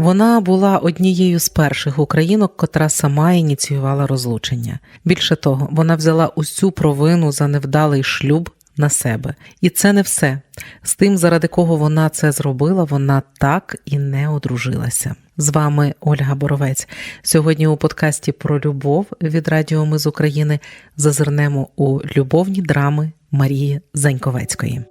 Вона була однією з перших українок, котра сама ініціювала розлучення. Більше того, вона взяла усю провину за невдалий шлюб на себе. І це не все. З тим, заради кого вона це зробила, вона так і не одружилася. З вами Ольга Боровець. Сьогодні у подкасті про любов від Радіо Ми з України зазирнемо у любовні драми Марії Заньковецької.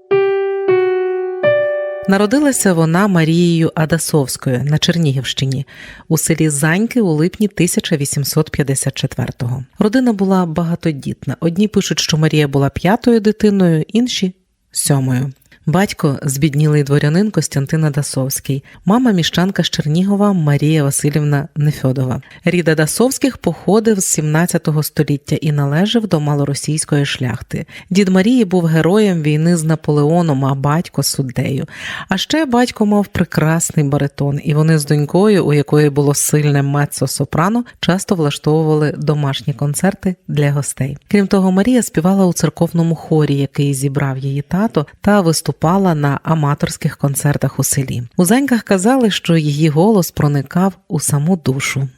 Народилася вона Марією Адасовською на Чернігівщині у селі Заньки у липні 1854-го. Родина була багатодітна. Одні пишуть, що Марія була п'ятою дитиною, інші сьомою. Батько збіднілий дворянин Костянтин Адасовський, мама міщанка з Чернігова Марія Васильівна Нефьодова. Рід Адасовських походив з 17 століття і належав до малоросійської шляхти. Дід Марії був героєм війни з Наполеоном, а батько суддею. А ще батько мав прекрасний баритон, і вони з донькою, у якої було сильне меццо-сопрано, часто влаштовували домашні концерти для гостей. Крім того, Марія співала у церковному хорі, який зібрав її тато, та виступала на аматорських концертах у селі. У зеньках казали, що її голос проникав у саму душу.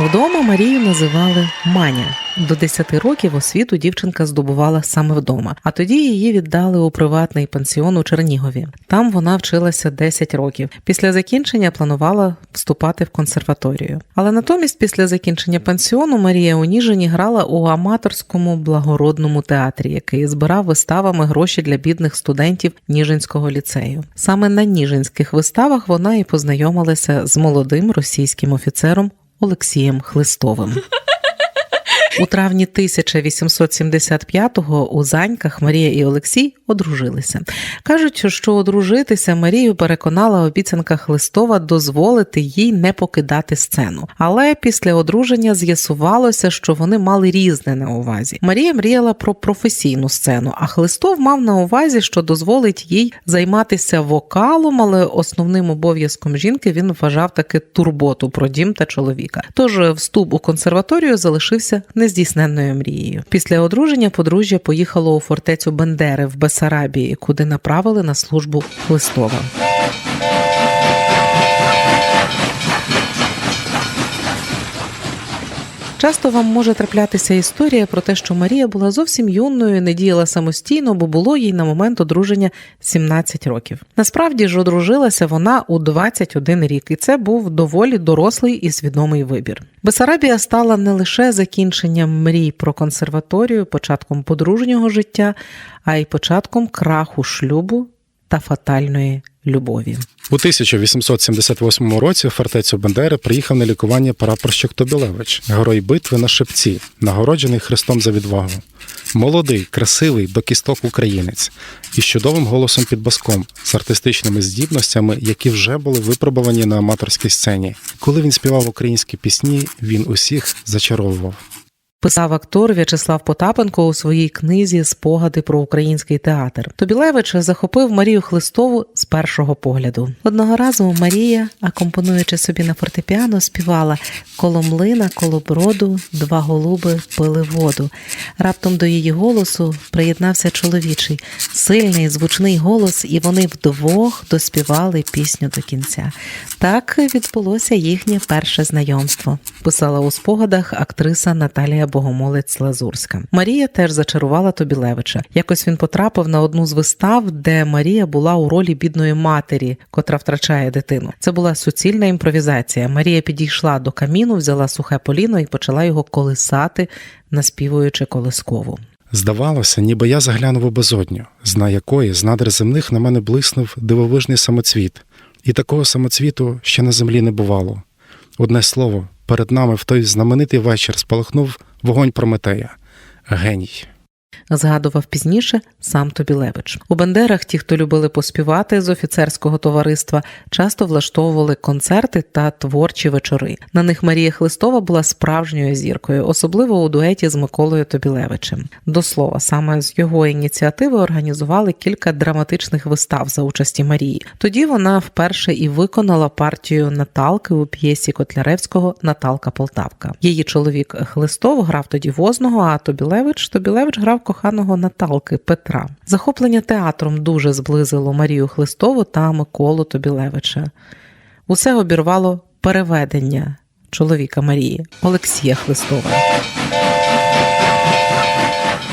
Вдома Марію називали Маня. До 10 років освіту дівчинка здобувала саме вдома, а тоді її віддали у приватний пансіон у Чернігові. Там вона вчилася 10 років. Після закінчення планувала вступати в консерваторію. Але натомість, після закінчення пансіону, Марія у Ніжині грала у аматорському благородному театрі, який збирав виставами гроші для бідних студентів Ніжинського ліцею. Саме на ніжинських виставах вона і познайомилася з молодим російським офіцером Олексієм Хлистовим. У травні 1875-го у Заньках Марія і Олексій одружилися. Кажуть, що одружитися Марію переконала обіцянка Хлистова дозволити їй не покидати сцену. Але після одруження з'ясувалося, що вони мали різне на увазі. Марія мріяла про професійну сцену, а Хлистов мав на увазі, що дозволить їй займатися вокалом, але основним обов'язком жінки він вважав таки турботу про дім та чоловіка. Тож вступ у консерваторію залишився нездійсненною мрією. Після одруження подружжя поїхало у фортецю Бендери в Бесарабії, куди направили на службу Хлистова. Часто вам може траплятися історія про те, що Марія була зовсім юною, не діяла самостійно, бо було їй на момент одруження 17 років. Насправді ж одружилася вона у 21 рік, і це був доволі дорослий і свідомий вибір. Бесарабія стала не лише закінченням мрій про консерваторію, початком подружнього життя, а й початком краху шлюбу та фатальної любові. У 1878 році в фортецю Бендери приїхав на лікування прапорщик Тобілевич, герой битви на Шепці, нагороджений Христом за відвагу. Молодий, красивий, до кісток українець із чудовим голосом під баском, з артистичними здібностями, які вже були випробувані на аматорській сцені. Коли він співав українські пісні, він усіх зачаровував. Писав актор В'ячеслав Потапенко у своїй книзі Спогади про український театр. Тобілевич захопив Марію Хлистову з першого погляду. Одного разу Марія, акомпонуючи собі на фортепіано, співала коло млина, коло броду, два голуби пили воду. Раптом до її голосу приєднався чоловічий, сильний, звучний голос, і вони вдвох доспівали пісню до кінця. Так відбулося їхнє перше знайомство. Писала у спогадах актриса Наталія Богомолець Лазурська. Марія теж зачарувала Тобілевича. Якось він потрапив на одну з вистав, де Марія була у ролі бідної матері, котра втрачає дитину. Це була суцільна імпровізація. Марія підійшла до каміну, взяла сухе поліно і почала його колисати, наспівуючи колискову. Здавалося, ніби я заглянув у безодню, зна якої з надр земних на мене блиснув дивовижний самоцвіт, і такого самоцвіту ще на землі не бувало. Одне слово, перед нами в той знаменитий вечір спалахнув вогонь Прометея. Геній. Згадував пізніше сам Тобілевич. У Бендерах ті, хто любили поспівати з офіцерського товариства, часто влаштовували концерти та творчі вечори. На них Марія Хлистова була справжньою зіркою, особливо у дуеті з Миколою Тобілевичем. До слова, саме з його ініціативи організували кілька драматичних вистав за участі Марії. Тоді вона вперше і виконала партію Наталки у п'єсі Котляревського Наталка Полтавка. Її чоловік Хлистов грав тоді возного, а Тобілевич Тобілевич грав коханого Наталки Петра. Захоплення театром дуже зблизило Марію Хлистову та Миколу Тобілевича. Усе обірвало переведення чоловіка Марії Олексія Хлистова.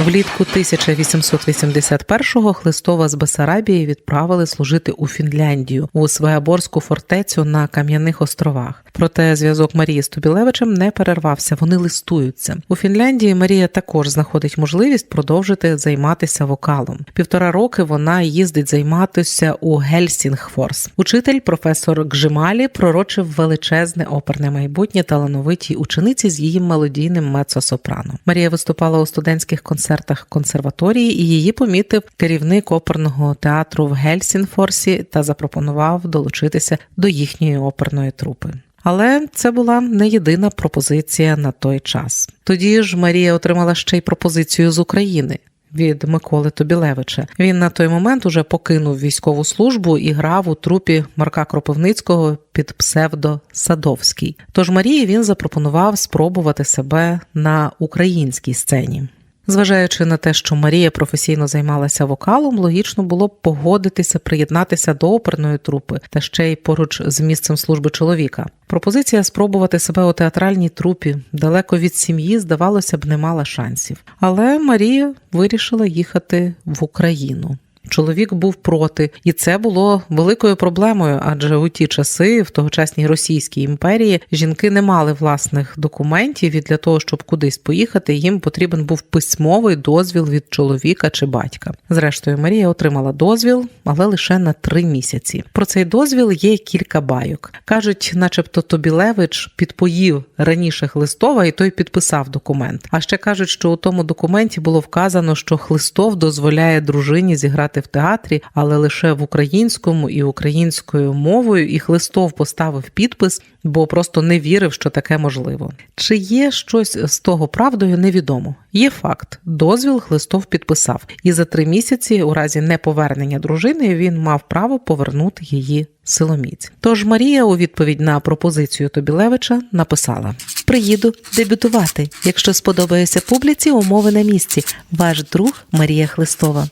Влітку 1881-го Хлистова з Бесарабії відправили служити у Фінляндію у Свеаборську фортецю на Кам'яних островах. Проте зв'язок Марії з Тубілевичем не перервався. Вони листуються у Фінляндії. Марія також знаходить можливість продовжити займатися вокалом. Півтора роки вона їздить займатися у Гельсінгфорс. Учитель професор Гжималі пророчив величезне оперне майбутнє талановитій учениці з її мелодійним мецо-сопрано. Марія виступала у студентських концертах консерваторії, і її помітив керівник оперного театру в Гельсінфорсі та запропонував долучитися до їхньої оперної трупи. Але це була не єдина пропозиція на той час. Тоді ж Марія отримала ще й пропозицію з України. Від Миколи Тобілевича він на той момент уже покинув військову службу і грав у трупі Марка Кропивницького під псевдо Садовський. Тож Марії він запропонував спробувати себе на українській сцені. Зважаючи на те, що Марія професійно займалася вокалом, логічно було б погодитися приєднатися до оперної трупи та ще й поруч з місцем служби чоловіка. Пропозиція спробувати себе у театральній трупі далеко від сім'ї, здавалося б, не мала шансів. Але Марія вирішила їхати в Україну. Чоловік був проти, і це було великою проблемою, адже у ті часи, в тогочасній Російській імперії, жінки не мали власних документів, і для того, щоб кудись поїхати, їм потрібен був письмовий дозвіл від чоловіка чи батька. Зрештою, Марія отримала дозвіл, але лише на три місяці. Про цей дозвіл є кілька байок. кажуть, начебто Тобілевич підпоїв раніше Хлистова, і той підписав документ. А ще кажуть, що у тому документі було вказано, що Хлистов дозволяє дружині зіграти в театрі, але лише в українському і українською мовою. І Хлистов поставив підпис, бо просто не вірив, що таке можливо. Чи є щось з того правдою, невідомо. Є факт: дозвіл Хлистов підписав, і за три місяці, у разі неповернення дружини, він мав право повернути її силоміць. Тож Марія у відповідь на пропозицію Тобілевича написала: Приїду дебютувати. Якщо сподобається публіці, умови на місці. Ваш друг Марія Хлистова.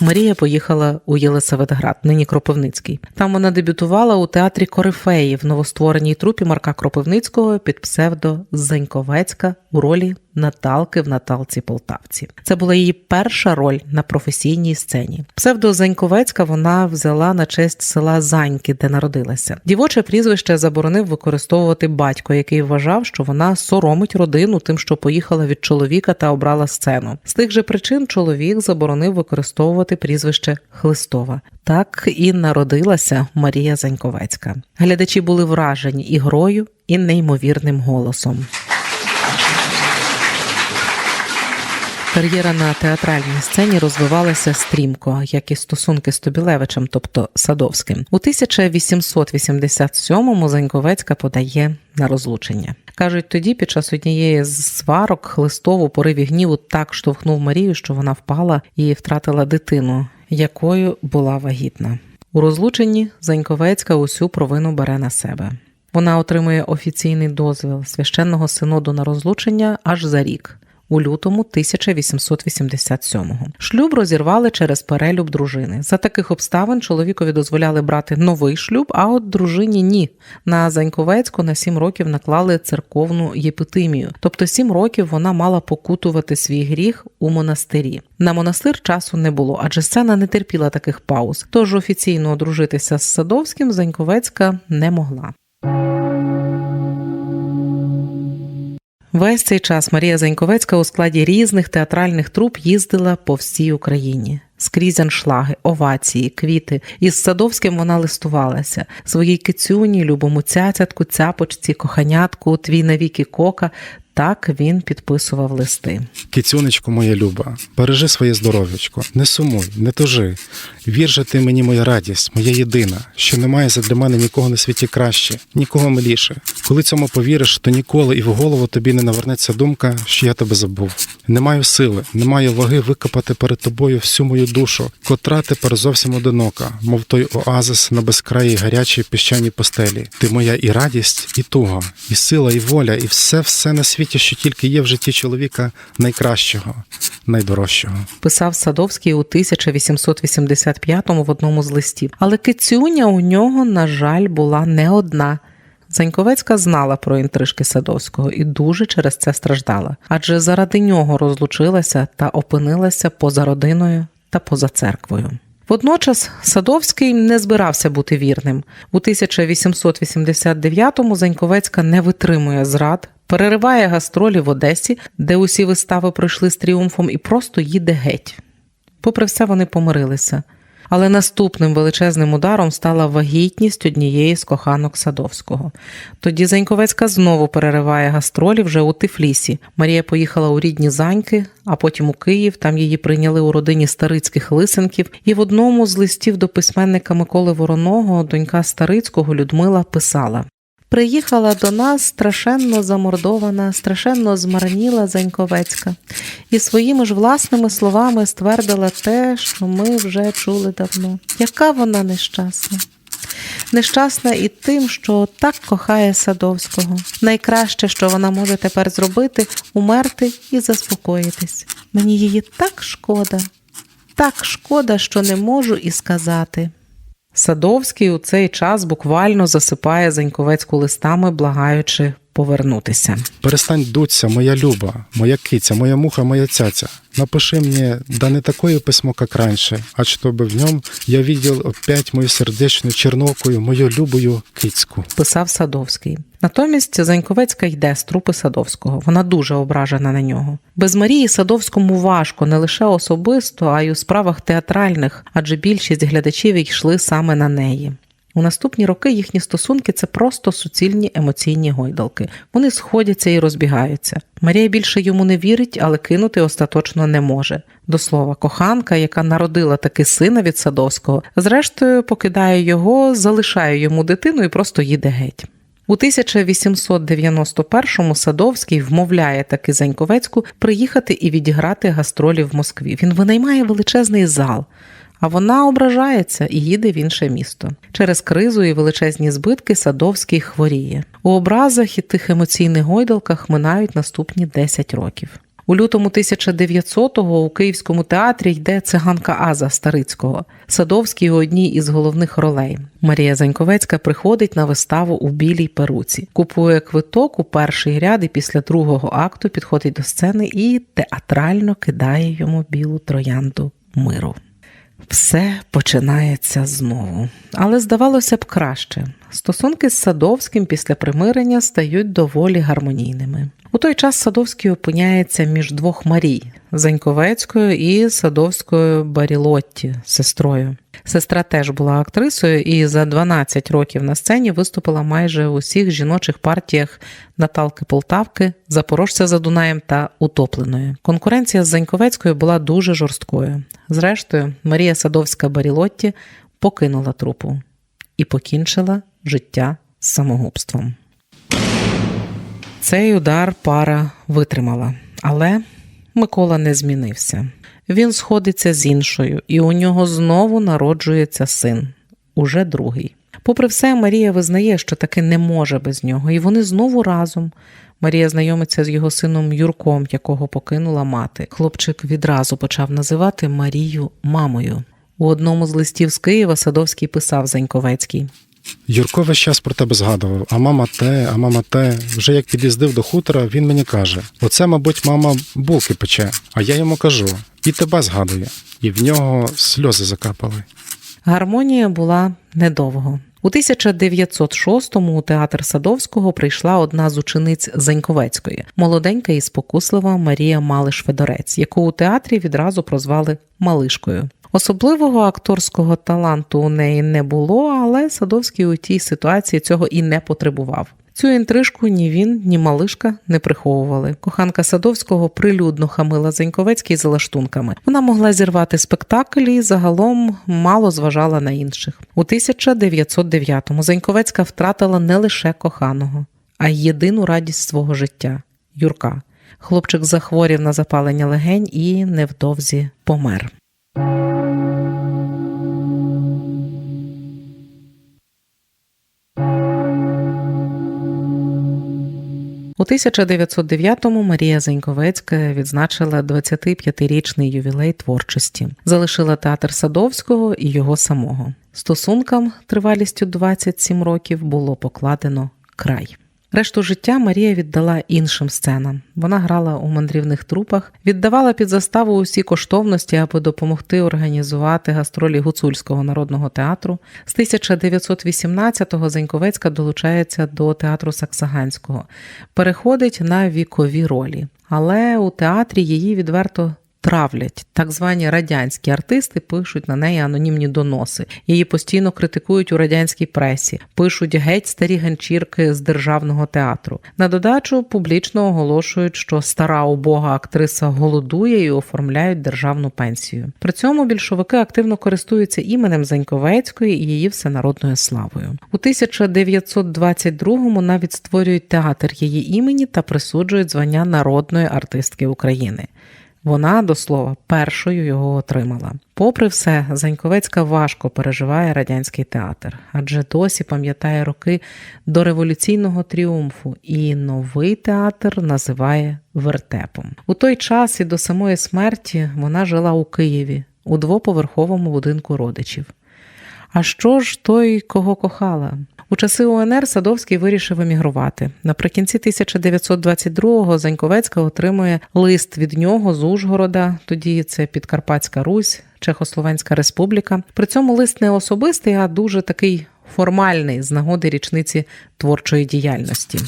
Марія поїхала у Єлисаветград, нині Кропивницький. Там вона дебютувала у театрі Корифеї в новоствореній трупі Марка Кропивницького під псевдо Зеньковецька у ролі Наталки в Наталці Полтавці. Це була її перша роль на професійній сцені. Псевдо Зеньковецька вона взяла на честь села Заньки, де народилася. Дівоче прізвище заборонив використовувати батько, який вважав, що вона соромить родину тим, що поїхала від чоловіка та обрала сцену. З тих же причин чоловік заборонив використовувати прізвище Хлистова. Так і народилася Марія Заньковецька. Глядачі були вражені і грою, і неймовірним голосом. Кар'єра на театральній сцені розвивалася стрімко, як і стосунки з Тобілевичем, тобто Садовським. У 1887-му Заньковецька подає на розлучення. Кажуть, тоді під час однієї з сварок Хлистов пориві гніву так штовхнув Марію, що вона впала і втратила дитину, якою була вагітна. У розлученні Заньковецька усю провину бере на себе. Вона отримує офіційний дозвіл священного синоду на розлучення аж за рік. У лютому 1887-го. шлюб розірвали через перелюб дружини. За таких обставин чоловікові дозволяли брати новий шлюб, а от дружині ні. На Заньковецьку на сім років наклали церковну єпитимію, тобто сім років вона мала покутувати свій гріх у монастирі. На монастир часу не було, адже сцена не терпіла таких пауз. Тож офіційно одружитися з Садовським Заньковецька не могла. Весь цей час Марія Заньковецька у складі різних театральних труп їздила по всій Україні. Скрізь аншлаги, овації, квіти. Із Садовським вона листувалася своїй кицюні, любому цяцятку, цяпочці, коханятку, твій навіки кока. Так він підписував листи. Кицюнечко моя люба, бережи своє здоров'ячко, не сумуй, не тужи. Вір же ти мені моя радість, моя єдина, що немає задля мене нікого на світі краще, нікого миліше. Коли цьому повіриш, то ніколи і в голову тобі не навернеться думка, що я тебе забув. Не маю сили, не маю ваги викопати перед тобою всю мою душу, котра тепер зовсім одинока, мов той оазис на безкраїй гарячій піщаній постелі. Ти моя і радість, і туга, і сила, і воля, і все все на світі. Світі, що тільки є в житті чоловіка найкращого, найдорожчого. Писав Садовський у 1885-му в одному з листів. Але кицюня у нього, на жаль, була не одна. Заньковецька знала про інтрижки Садовського і дуже через це страждала, адже заради нього розлучилася та опинилася поза родиною та поза церквою. Водночас Садовський не збирався бути вірним. У 1889-му Заньковецька не витримує зрад, перериває гастролі в Одесі, де усі вистави пройшли з тріумфом, і просто їде геть. Попри все, вони помирилися. Але наступним величезним ударом стала вагітність однієї з коханок Садовського. Тоді Заньковецька знову перериває гастролі вже у Тифлісі. Марія поїхала у рідні Заньки, а потім у Київ. Там її прийняли у родині старицьких лисенків. І в одному з листів до письменника Миколи Вороного донька Старицького Людмила писала. Приїхала до нас страшенно замордована, страшенно змарніла Заньковецька, і своїми ж власними словами ствердила те, що ми вже чули давно. Яка вона нещасна? Нещасна і тим, що так кохає Садовського. Найкраще, що вона може тепер зробити, умерти і заспокоїтись. Мені її так шкода, так шкода, що не можу і сказати. Садовський у цей час буквально засипає Заньковецьку листами, благаючи повернутися. Перестань дуться, моя люба, моя киця, моя муха, моя цяця. Напиши мне, да не такое письмо, как раньше, а чтобы в нем я видел опять мою сердечную чернокую, мою любую кицьку. Писав Садовський. Натомість Заньковецька йде з трупи Садовського. Вона дуже ображена на нього. Без Марії Садовському важко не лише особисто, а й у справах театральних, адже більшість глядачів йшли саме на неї. У наступні роки їхні стосунки це просто суцільні емоційні гойдалки. Вони сходяться і розбігаються. Марія більше йому не вірить, але кинути остаточно не може. До слова, коханка, яка народила таки сина від Садовського, зрештою покидає його, залишає йому дитину і просто їде геть. У 1891-му Садовський вмовляє таки Заньковецьку приїхати і відіграти гастролі в Москві. Він винаймає величезний зал. А вона ображається і їде в інше місто. Через кризу і величезні збитки Садовський хворіє. У образах і тих емоційних гойдалках минають наступні 10 років. У лютому 1900-го у Київському театрі йде циганка Аза Старицького. Садовський у одній із головних ролей. Марія Заньковецька приходить на виставу у білій перуці, купує квиток у перший ряд і після другого акту підходить до сцени і театрально кидає йому білу троянду миру. Все починається знову. Але здавалося б краще. Стосунки з Садовським після примирення стають доволі гармонійними. У той час Садовський опиняється між двох Марій Заньковецькою і Садовською Барілотті, сестрою. Сестра теж була актрисою і за 12 років на сцені виступила майже у всіх жіночих партіях Наталки Полтавки, Запорожця за Дунаєм та Утопленої. Конкуренція з Заньковецькою була дуже жорсткою. Зрештою, Марія Садовська Барілотті покинула трупу і покінчила життя з самогубством. Цей удар пара витримала, але Микола не змінився. Він сходиться з іншою, і у нього знову народжується син, уже другий. Попри все, Марія визнає, що таки не може без нього, і вони знову разом. Марія знайомиться з його сином Юрком, якого покинула мати. Хлопчик відразу почав називати Марію мамою. У одному з листів з Києва Садовський писав Заньковецький. Юрко весь час про тебе згадував, а мама те, а мама те. Вже як під'їздив до хутора, він мені каже: оце, мабуть, мама булки пече. А я йому кажу, і тебе згадує. І в нього сльози закапали. Гармонія була недовго. У 1906-му у театр Садовського прийшла одна з учениць Заньковецької, молоденька і спокуслива Марія Малиш Федорець, яку у театрі відразу прозвали Малишкою. Особливого акторського таланту у неї не було, але Садовський у тій ситуації цього і не потребував. Цю інтрижку ні він, ні малишка не приховували. Коханка Садовського прилюдно хамила Заньковецький за лаштунками. Вона могла зірвати спектакль і загалом мало зважала на інших. У 1909-му Заньковецька втратила не лише коханого, а й єдину радість свого життя Юрка. Хлопчик захворів на запалення легень і невдовзі помер. У 1909-му Марія Зеньковецька відзначила 25-річний ювілей творчості, залишила театр Садовського і його самого. Стосункам тривалістю 27 років було покладено край. Решту життя Марія віддала іншим сценам. Вона грала у мандрівних трупах, віддавала під заставу усі коштовності, аби допомогти організувати гастролі гуцульського народного театру. З 1918-го Заньковецька долучається до театру Саксаганського, переходить на вікові ролі. Але у театрі її відверто травлять. Так звані радянські артисти пишуть на неї анонімні доноси. Її постійно критикують у радянській пресі, пишуть геть старі ганчірки з державного театру. На додачу публічно оголошують, що стара убога актриса голодує і оформляють державну пенсію. При цьому більшовики активно користуються іменем Заньковецької і її всенародною славою. У 1922-му навіть створюють театр її імені та присуджують звання народної артистки України. Вона до слова першою його отримала. Попри все, Заньковецька важко переживає радянський театр, адже досі пам'ятає роки до революційного тріумфу, і новий театр називає вертепом. У той час і до самої смерті вона жила у Києві у двоповерховому будинку родичів. А що ж той, кого кохала? У часи УНР Садовський вирішив емігрувати. Наприкінці 1922-го Заньковецька отримує лист від нього з Ужгорода. Тоді це Підкарпатська Русь, Чехословенська Республіка. При цьому лист не особистий, а дуже такий формальний з нагоди річниці творчої діяльності.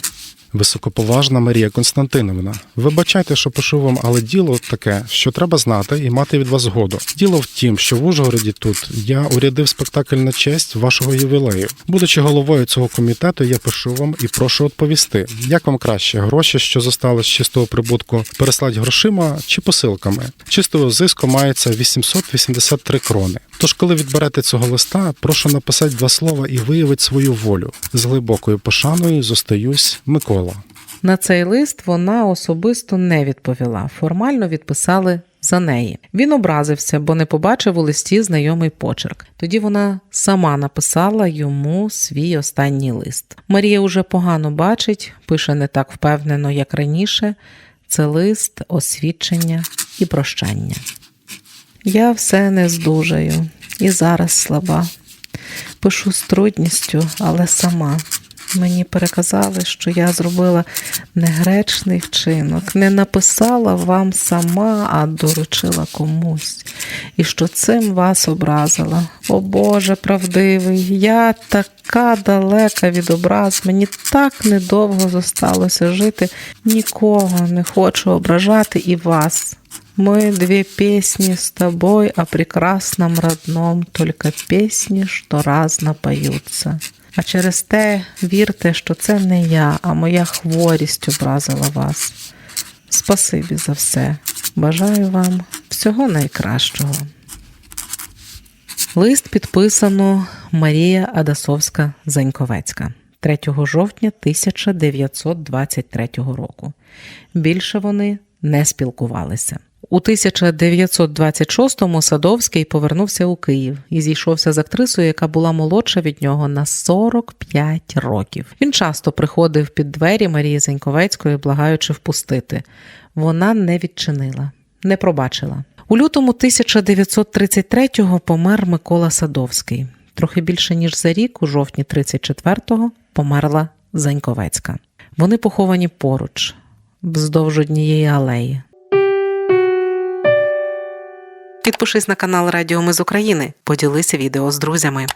Високоповажна Марія Константиновна, вибачайте, що пишу вам, але діло таке, що треба знати і мати від вас згоду. Діло в тім, що в Ужгороді тут я урядив спектакль на честь вашого ювілею. Будучи головою цього комітету, я пишу вам і прошу відповісти, як вам краще гроші, що зостали з чистого прибутку, переслати грошима чи посилками. Чистого зиску мається 883 крони. Тож, коли відберете цього листа, прошу написати два слова і виявити свою волю. З глибокою пошаною зостаюсь Микола. На цей лист вона особисто не відповіла. Формально відписали за неї. Він образився, бо не побачив у листі знайомий почерк. Тоді вона сама написала йому свій останній лист. Марія уже погано бачить, пише не так впевнено, як раніше. Це лист, освідчення і прощання. Я все не здужаю і зараз слаба. Пишу з трудністю, але сама. Мені переказали, що я зробила негречний вчинок, не написала вам сама, а доручила комусь, і що цим вас образила. О Боже правдивий, я така далека від образ, мені так недовго зосталося жити, нікого не хочу ображати і вас. Мы две песни с тобой о прекрасном родном, только песні, що разно поються. А через те вірте, що це не я, а моя хворість образила вас. Спасибі за все. Бажаю вам всього найкращого. Лист підписано Марія Адасовська Заньковецька 3 жовтня 1923 року. Більше вони не спілкувалися. У 1926-му Садовський повернувся у Київ і зійшовся з актрисою, яка була молодша від нього на 45 років. Він часто приходив під двері Марії Зеньковецької, благаючи впустити. Вона не відчинила, не пробачила. У лютому 1933-го помер Микола Садовський. Трохи більше ніж за рік, у жовтні 34-го, померла Заньковецька. Вони поховані поруч, вздовж однієї алеї. Підпишись на канал Радіо Ми з України. Поділися відео з друзями.